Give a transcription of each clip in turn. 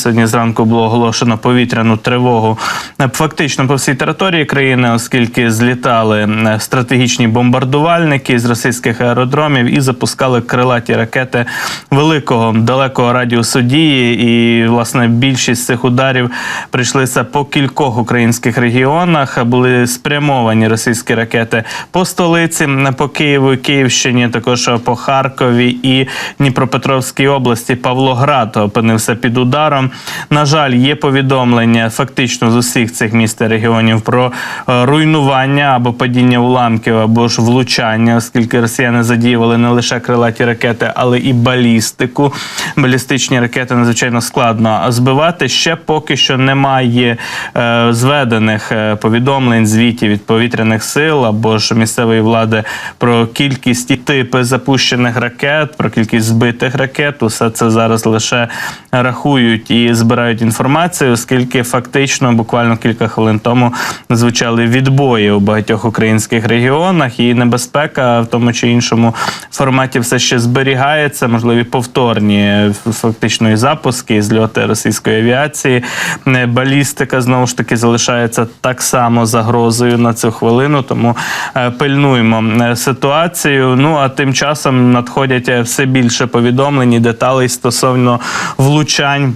Сьогодні зранку було оголошено повітряну тривогу е, фактично по всій території країни, оскільки злітали е, стратегічні бомбардувальники з російських аеродромів і запускали крилаті ракети великого далекого радіусу дії. І власне більшість цих ударів прийшлися по кількох українських регіонах. Були спрямовані російські ракети по столиці, по Києву, Київщині, також по Харкові і Дніпропетровській області. Павлоград опинився під ударом. На жаль, є повідомлення фактично з усіх цих міст та регіонів про е, руйнування або падіння уламків, або ж влучання, оскільки росіяни задіювали не лише крилаті ракети, але і балістику. Балістичні ракети надзвичайно складно збивати. Ще поки що немає е, зведених е, повідомлень, звітів від повітряних сил або ж місцевої влади про кількість і типи запущених ракет, про кількість збитих ракет. Усе це зараз лише рахують і збирають інформацію, оскільки фактично буквально кілька хвилин тому звучали відбої у багатьох українських регіонах, і небезпека в тому чи іншому форматі все ще зберігається. Можливі повторні фактично і запуски, і зльоти російської авіації. Е, Балістика знову ж таки залишається так само загрозою на цю хвилину. Тому е, пильнуємо е, ситуацію. Ну а тим часом надходять все більше повідомлень і деталей стосовно влучань.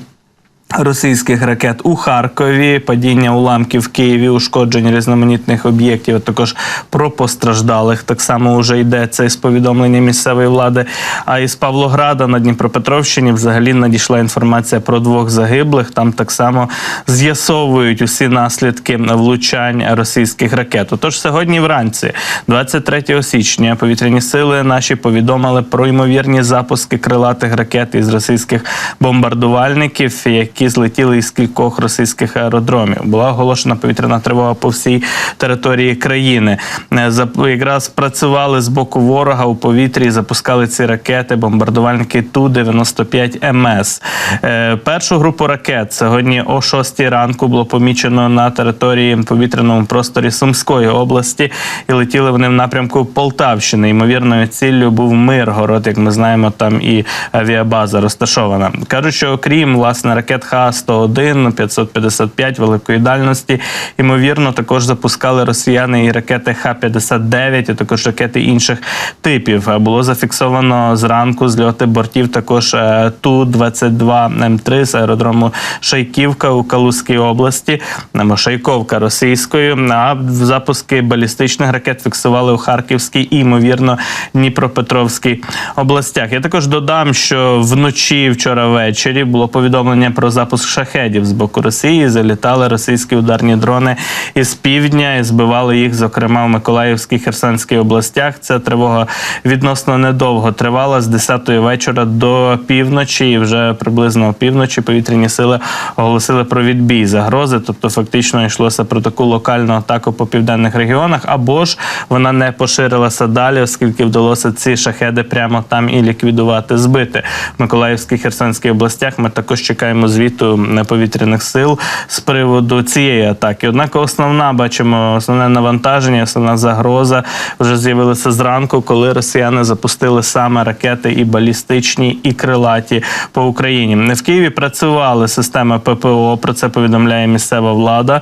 Російських ракет у Харкові, падіння уламків в Києві, ушкодження різноманітних об'єктів. а Також про постраждалих так само вже йдеться із повідомлення місцевої влади. А із Павлограда на Дніпропетровщині взагалі надійшла інформація про двох загиблих. Там так само з'ясовують усі наслідки влучань російських ракет. Отож, сьогодні вранці, 23 січня, повітряні сили наші повідомили про ймовірні запуски крилатих ракет із російських бомбардувальників, які злетіли із кількох російських аеродромів. Була оголошена повітряна тривога по всій території країни. Е, Якраз працювали з боку ворога у повітрі, запускали ці ракети, бомбардувальники ту 95 МС. Е, Першу групу ракет сьогодні о 6 ранку було помічено на території повітряному просторі Сумської області, і летіли вони в напрямку Полтавщини. Ймовірною ціллю був Миргород, як ми знаємо, там і авіабаза розташована. Кажуть, що окрім власне ракет Х-101, 555 великої дальності, ймовірно, також запускали росіяни і ракети Х-59, і також ракети інших типів. Е, Було зафіксовано зранку зльоти бортів також е, Ту-22М3 з аеродрому Шайківка у Калузькій області, або Шайковка російською. А запуски балістичних ракет фіксували у Харківській і, ймовірно, Дніпропетровській областях. Я також додам, що вночі вчора ввечері було повідомлення про запуск шахедів з боку Росії. Залітали російські ударні дрони із півдня і збивали їх, зокрема в Миколаївській Херсонській областях. Ця тривога відносно недовго тривала з 10-ї вечора до півночі. І вже приблизно опівночі повітряні сили оголосили про відбій загрози. Тобто, фактично йшлося про таку локальну атаку по південних регіонах, або ж вона не поширилася далі, оскільки вдалося ці шахеди прямо там і ліквідувати, збити в Миколаївській Херсонській областях. Ми також чекаємо звіту е, повітряних сил з приводу цієї атаки. Однак, основна бачимо основне навантаження, основна загроза вже з'явилася зранку, коли росіяни запустили саме ракети і балістичні, і крилаті по Україні. В Києві працювали системи ППО. Про це повідомляє місцева влада.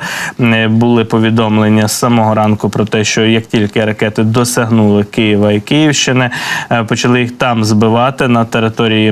Були повідомлення з самого ранку про те, що як тільки ракети досягнули Києва і Київщини, е, почали їх там збивати на території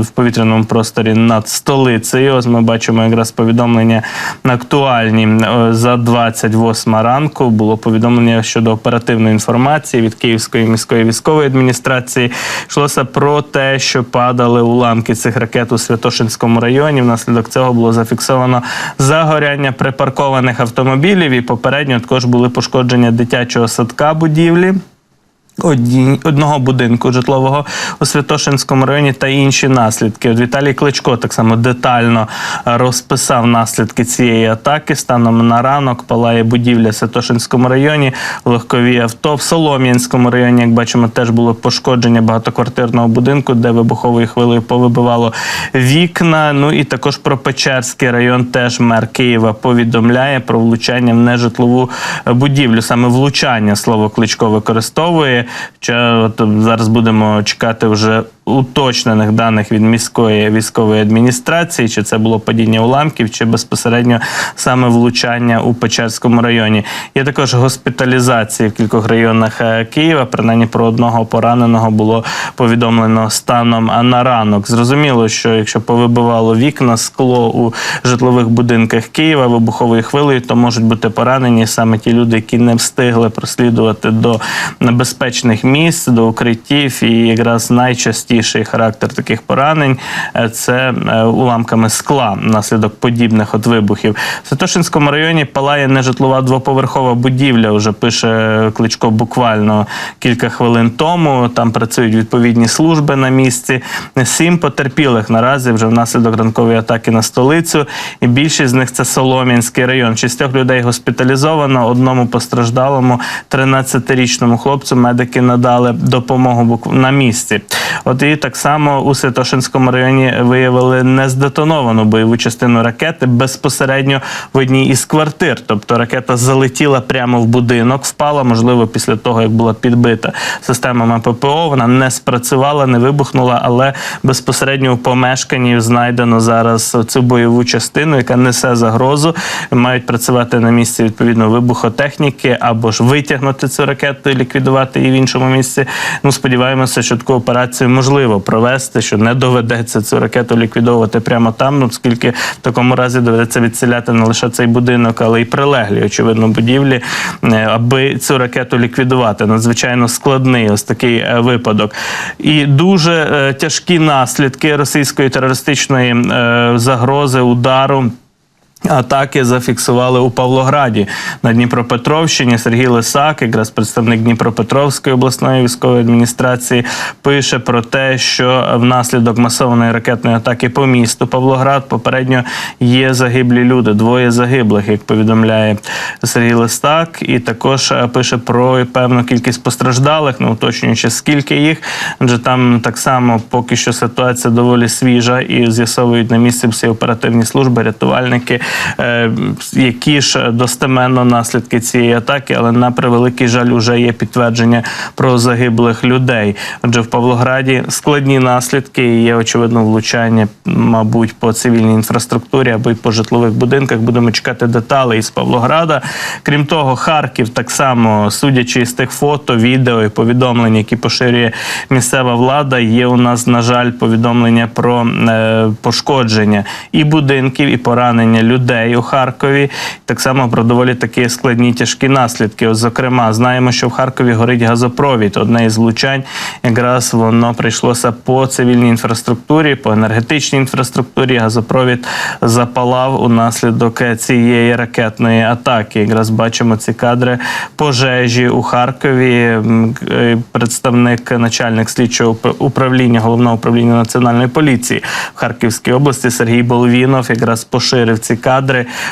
в повітряному просторі над столицею. Ось ми бачимо якраз повідомлення актуальні Е, за 28 ранку. Було повідомлення щодо оперативної інформації від Київської міської військової адміністрації. Йшлося про те, що падали уламки цих ракет у Святошинському районі. Внаслідок цього було зафіксовано загоряння припаркованих автомобілів і попередньо також були пошкодження дитячого садка будівлі. Одні, одного будинку житлового у Святошинському районі та інші наслідки. От Віталій Кличко так само детально е, розписав наслідки цієї атаки. Станом на ранок палає будівля в Святошинському районі, легкові авто в Солом'янському районі. Як бачимо, теж було пошкодження багатоквартирного будинку, де вибуховою хвилею повибивало вікна. Ну і також про Печерський район. Теж мер Києва повідомляє про влучання в нежитлову е, будівлю. Саме влучання слово Кличко використовує. Чи от зараз будемо чекати вже уточнених даних від міської військової адміністрації, чи це було падіння уламків, чи безпосередньо саме влучання у Печерському районі. Є також госпіталізації в кількох районах е, Києва. Принаймні про одного пораненого було повідомлено станом на ранок. Зрозуміло, що якщо повибивало вікна, скло у житлових будинках Києва вибуховою хвилею, то можуть бути поранені саме ті люди, які не встигли прослідувати до небезпечних місць, до укриттів. І якраз найчастіший характер таких поранень е, це е, уламками скла внаслідок подібних от вибухів. В Святошинському районі палає нежитлова двоповерхова будівля. Уже пише Кличко буквально кілька хвилин тому. Там працюють відповідні служби на місці. Сім потерпілих наразі вже внаслідок ранкової атаки на столицю. І більшість з них це Солом'янський район. Шістьох людей госпіталізовано. Одному постраждалому 13-річному хлопцю медики надали допомогу на місці. От і так само у Святошинському районі виявили нездетоновану бойову частину ракети безпосередньо в одній із квартир. Тобто ракета залетіла прямо в будинок, впала, можливо, після того, як була підбита системами ППО. Вона не спрацювала, не вибухнула, але безпосередньо у помешканні знайдено зараз цю бойову частину, яка несе загрозу. Мають працювати на місці відповідно вибухотехніки або ж витягнути цю ракету ліквідувати її в іншому місці. Ну сподіваємося, що таку операцію можливо провести, що не доведеться цю ракету ліквідовувати прямо там. Ну оскільки в такому разі доведеться відселяти не лише цей будинок, але й прилеглі, очевидно, будівлі, е, аби цю ракету ліквідувати. Надзвичайно складний ось такий е, випадок. І дуже е, тяжкі наслідки російської терористичної загрози удару. Атаки зафіксували у Павлограді на Дніпропетровщині. Сергій Лисак, якраз представник Дніпропетровської обласної військової адміністрації, пише про те, що внаслідок масованої ракетної атаки по місту Павлоград попередньо є загиблі люди, двоє загиблих, як повідомляє Сергій Лисак, і також е, пише про певну кількість постраждалих, не уточнюючи скільки їх, адже там так само поки що ситуація доволі свіжа і з'ясовують на місці всі оперативні служби, рятувальники, які ж достеменно наслідки цієї атаки, але на превеликий жаль, вже є підтвердження про загиблих людей. Отже, в Павлограді складні наслідки і є очевидно влучання, мабуть, по цивільній інфраструктурі або й по житлових будинках. Будемо чекати деталей із Павлограда. Крім того, Харків так само, судячи з тих фото, відео і повідомлень, які поширює місцева влада, є у нас, на жаль, повідомлення про е, пошкодження і будинків, і поранення людей у Харкові. Так само про доволі такі складні тяжкі наслідки. От, зокрема, знаємо, що в Харкові горить газопровід. Одне із влучань якраз воно прийшлося по цивільній інфраструктурі, по енергетичній інфраструктурі. Газопровід запалав унаслідок цієї ракетної атаки. Якраз бачимо ці кадри пожежі у Харкові. Е, Представник начальник слідчого управління головного управління національної поліції в Харківській області Сергій Болвінов якраз поширив ці кадри,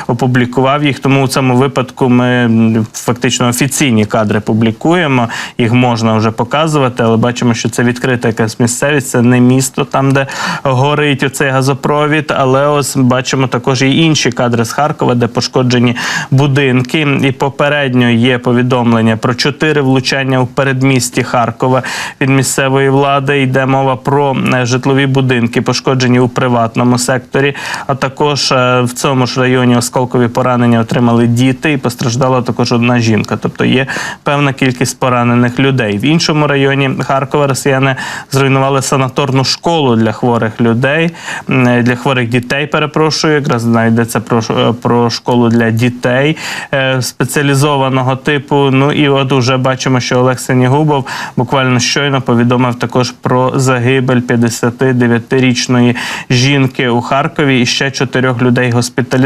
опублікував їх. Тому у цьому випадку ми фактично офіційні кадри публікуємо. Їх можна вже показувати, але бачимо, що це відкрита якась місцевість, це не місто, там де горить оцей газопровід. Але ось бачимо також і інші кадри з Харкова, де пошкоджені будинки. І попередньо є повідомлення про чотири влучання у передмісті Харкова від місцевої влади. Йде мова про е, житлові будинки, пошкоджені у приватному секторі. А також е, в цьому ж районі осколкові поранення отримали діти, і постраждала також одна жінка. Тобто є певна кількість поранених людей. В іншому районі Харкова росіяни зруйнували санаторну школу для хворих людей, для хворих дітей. Перепрошую, якраз навіть йдеться про, е, про школу для дітей е, спеціалізованого типу. Ну і от уже бачимо, що Олег Сенігубов буквально щойно повідомив також про загибель 59-річної жінки у Харкові і ще чотирьох людей госпіталізованих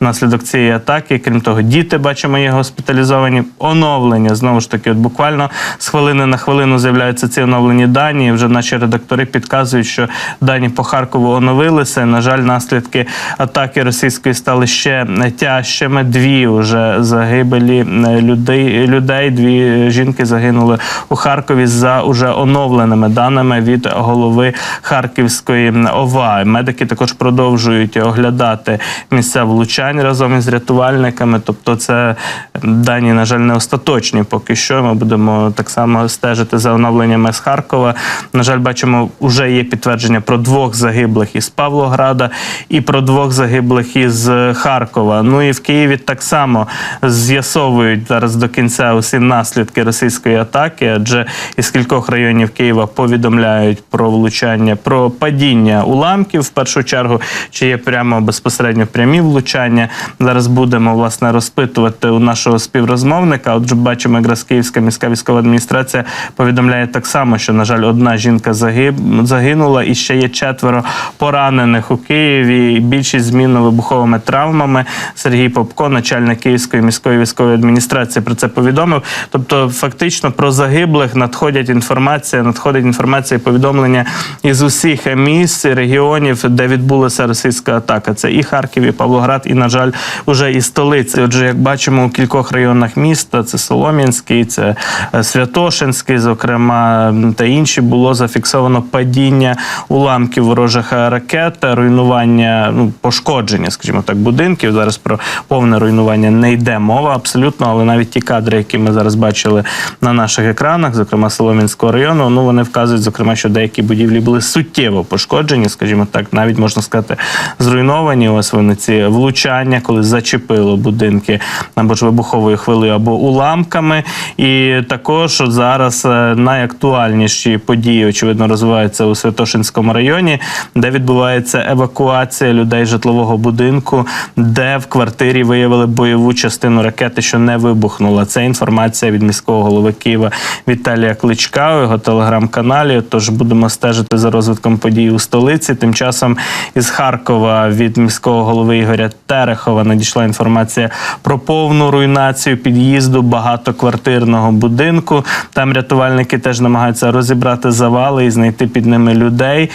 внаслідок цієї атаки. Крім того, діти бачимо є госпіталізовані. Оновлення знову ж таки, от буквально з хвилини на хвилину з'являються ці оновлені дані. Вже наші редактори підказують, що дані по Харкову оновилися. На жаль, наслідки атаки російської стали ще тяжчими. Дві вже загибелі е, людей. людей. Дві жінки загинули у Харкові за уже оновленими даними від голови Харківської ОВА. Медики також продовжують оглядати місця влучань разом із рятувальниками. Тобто, це дані, на жаль, не остаточні. Поки що ми будемо так само стежити за оновленнями з Харкова. На жаль, бачимо, вже є підтвердження про двох загиблих із Павлограда і про двох загиблих із Харкова. Ну і в Києві так само з'ясовують зараз до кінця усі наслідки російської атаки, адже із кількох районів Києва повідомляють про влучання, про падіння уламків в першу чергу, чи є прямо безпосередньо прямі влучання. Зараз будемо власне розпитувати у нашого співрозмовника. Отже, бачимо, якраз Київська міська військова адміністрація повідомляє так само, що на жаль, одна жінка загиб загинула, і ще є четверо поранених у Києві. Більшість змінно вибуховими травмами. Сергій Попко, начальник Київської міської військової адміністрації, про це повідомив. Тобто, фактично про загиблих надходять інформація, надходить інформація, і повідомлення із усіх місць, регіонів, де відбулася російська атака. Це і Харків, і Павлоград, і на жаль, уже і столиці. Отже, як бачимо, у кількох районах міста це Солом'янський, це е, Святошинський, зокрема, та інші було зафіксовано падіння уламків ворожих ракет, руйнування, ну пошкодження, скажімо так, будинків. Зараз про повне руйнування не йде мова абсолютно, але навіть ті кадри, які ми зараз бачили на наших екранах, зокрема Солом'янського району, ну вони вказують, зокрема, що деякі будівлі були суттєво пошкоджені, скажімо так, навіть можна сказати, зруйновані. Ось вони ці влучання, коли зачепило будинки або ж вибуховою хвилею, або уламками. І також зараз е, найактуальніші події, очевидно, розвиваються у Святошинському районі, де відбувається евакуація людей житлового будинку, де в квартирі виявили бойову частину ракети, що не вибухнула. Це інформація від міського голови Києва Віталія Кличка у його телеграм-каналі. Тож будемо стежити за розвитком подій у столиці. Тим часом із Харкова від міського голови Ігоря Терехова надійшла інформація про повну руйнацію під'їзду багатоквартирного будинку. Там рятувальники теж намагаються розібрати завали і знайти під ними людей.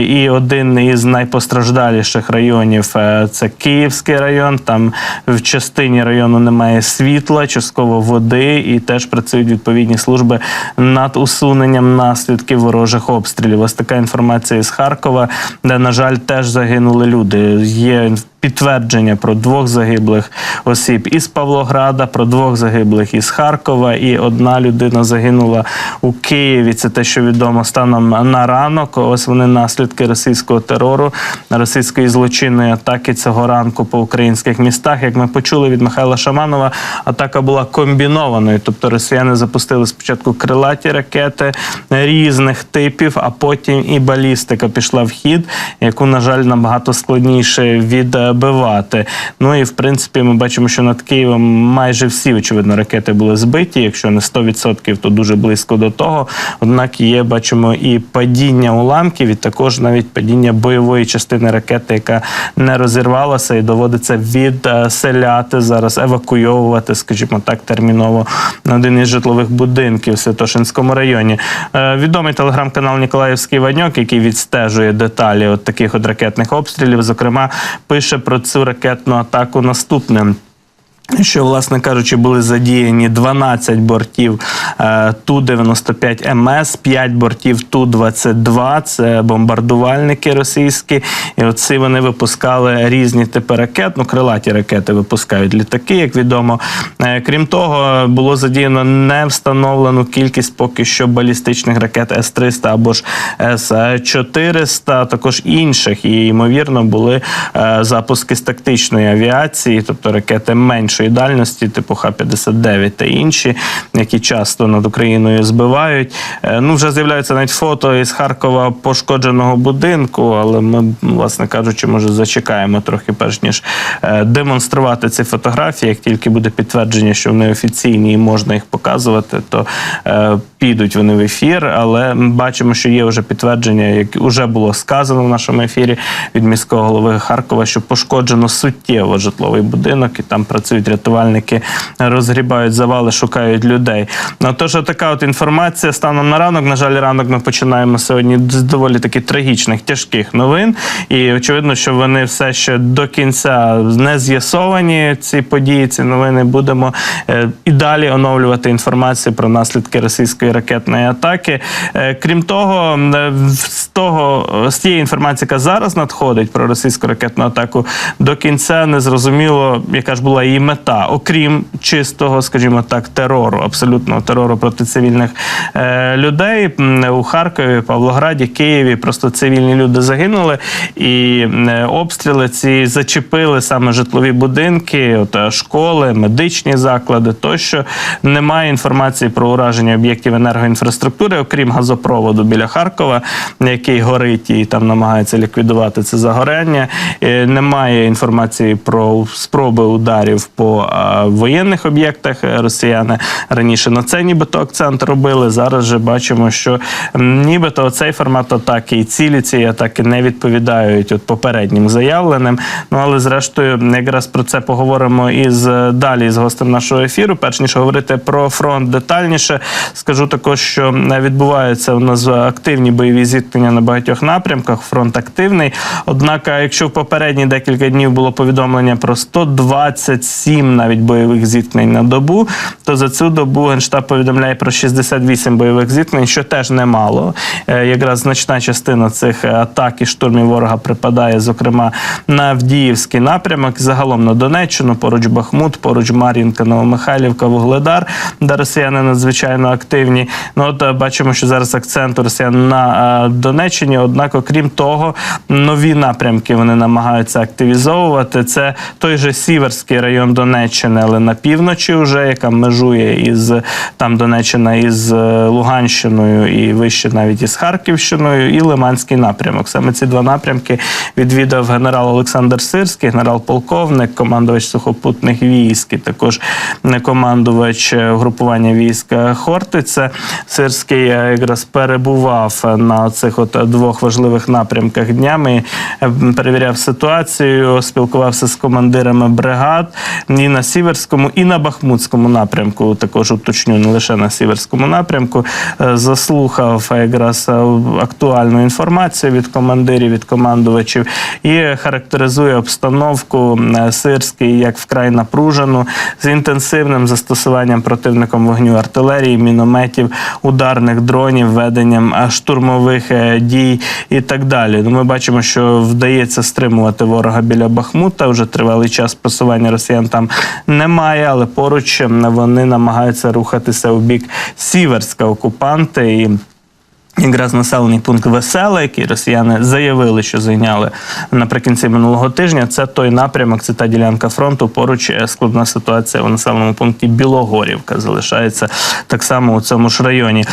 І один із найпостраждаліших районів е, це Київський район. Там в частині району немає світла, частково води, і теж працюють відповідні служби над усуненням наслідків ворожих обстрілів. Ось така інформація з Харкова, де, на жаль, теж загинули люди. Є підтвердження про двох загиблих осіб із Павлограда, про двох загиблих із Харкова, і одна людина загинула у Києві. Це те, що відомо станом на ранок. Ось вони наслідки російського терору, російської злочинної атаки цього ранку по українських містах. Як ми почули від Михайла Шаманова, атака була комбінованою. Тобто росіяни запустили спочатку крилаті ракети різних типів, а потім і балістика пішла в хід, яку, на жаль, набагато складніше відбивати. Ну і в принципі, ми бачимо, що над Києвом майже всі очевидно ракети були збиті. Якщо не 100%, то дуже близько до того. Однак є, бачимо, і падіння уламків, і також навіть падіння бойової частини ракети, яка не розірвалася, і доводиться відселяти зараз, евакуйовувати, скажімо так, терміново на один із житлових будинків в Святошинському районі. Е, Відомий телеграм-канал Ніколаївський Ваньок, який відстежує деталі от таких от ракетних обстрілів, зокрема, пише про цю ракетну атаку наступним. Що, власне кажучи, були задіяні 12 бортів е, Ту-95 МС, 5 бортів Ту-22, це бомбардувальники російські. І оці вони випускали різні типи ракет. Ну, крилаті ракети випускають літаки, як відомо. Е, Крім того, було задіяно не встановлену кількість поки що балістичних ракет С-300 або ж С-400, також інших. І, ймовірно, були е, запуски з тактичної авіації, тобто ракети меншої дальності, типу Х-59 та інші, які часто над Україною збивають. Е, Ну, вже з'являються навіть фото із Харкова пошкодженого будинку, але ми, власне кажучи, може зачекаємо трохи, перш ніж е, демонструвати ці фотографії. Як тільки буде підтвердження, що вони офіційні і можна їх показувати, то е, підуть вони в ефір. Але ми бачимо, що є вже підтвердження, як вже було сказано в нашому ефірі від міського голови Харкова, що пошкоджено суттєво житловий будинок, і там працюють рятувальники, розгрібають завали, шукають людей. Ну тож, така от інформація станом на ранок. На жаль, ранок ми починаємо сьогодні з доволі таки трагічних, тяжких новин. І очевидно, що вони все ще до кінця не з'ясовані. Ці події, ці новини будемо е, і далі оновлювати інформацію про наслідки російської ракетної атаки. Е, Крім того, е, з того з тієї інформації, яка зараз надходить про російську ракетну атаку, до кінця не зрозуміло, яка ж була її мета, окрім чистого, скажімо так, терору, абсолютного терору проти цивільних е, людей у Харкові, Павлограді, Києві. Просто цивільні люди загинули, і е, обстріли ці зачепили саме житлові будинки, от, е, школи, медичні заклади. Тощо немає інформації про ураження об'єктів енергоінфраструктури, окрім газопроводу біля Харкова, який горить і там намагається ліквідувати це загоряння. Е, Немає інформації про спроби ударів по воєнних об'єктах. Е, Росіяни раніше на це нібито акцент робили. Зараз же бачимо, що нібито цей формат атаки і цілі цієї атаки не відповідають от попереднім заявленим. Ну але зрештою, якраз про це поговоримо із е, далі з гостем нашого ефіру. Перш ніж говорити про фронт детальніше, скажу також, що е, відбуваються у нас активні бойові зіткнення на багатьох напрямках. Фронт активний. Однак, якщо в попередні декілька днів було повідомлення про 127 навіть бойових зіткнень на добу, то за цю добу генштаб повідомляє про 68 бойових зіткнень, що теж немало. Е, Якраз значна частина цих е, атак і штурмів ворога припадає, зокрема на Авдіївський напрямок, загалом на Донеччину, поруч Бахмут, поруч Мар'їнка, Новомихайлівка, Вугледар, де росіяни надзвичайно активні. Ну от е, бачимо, що зараз акцент росіян на е, Донеччині. Однак, окрім того, нові напрямки вони намагаються активізовувати. Це той же Сіверський район Донеччини, але на півночі, вже яка межує із там Донеччина із е, Луганщиною і вище навіть із Харківщиною, і Лиманський напрямок. Саме ці два напрямки відвідав генерал Олександр Сирський, генерал-полковник, командувач сухопутних військ, і також командувач е, угрупування війська Сирський е, якраз перебував е, на цих от двох важливих напрямках днями, е, перевіряв ситуацію, спілкувався з командирами бригад і на Сіверському, і на Бахмутському напрямку. Також уточню, не лише на Сіверському напрямку. Заслухав якраз актуальну інформацію від командирів, від командувачів і характеризує обстановку Сирський як вкрай напружену з інтенсивним застосуванням противником вогню артилерії, мінометів, ударних дронів, веденням е, штурмових е, дій і так далі. Ну, ми бачимо, що вдається стримувати ворога біля Бахмута. Вже тривалий час просування росіян там немає, але поруч вони намагаються рухатися у бік Сіверська окупанти і. Якраз населений пункт Веселе, який росіяни заявили, що зайняли наприкінці минулого тижня. Це той напрямок, це та ділянка фронту. Поруч е, складна ситуація у населеному пункті Білогорівка залишається так само у цьому ж районі.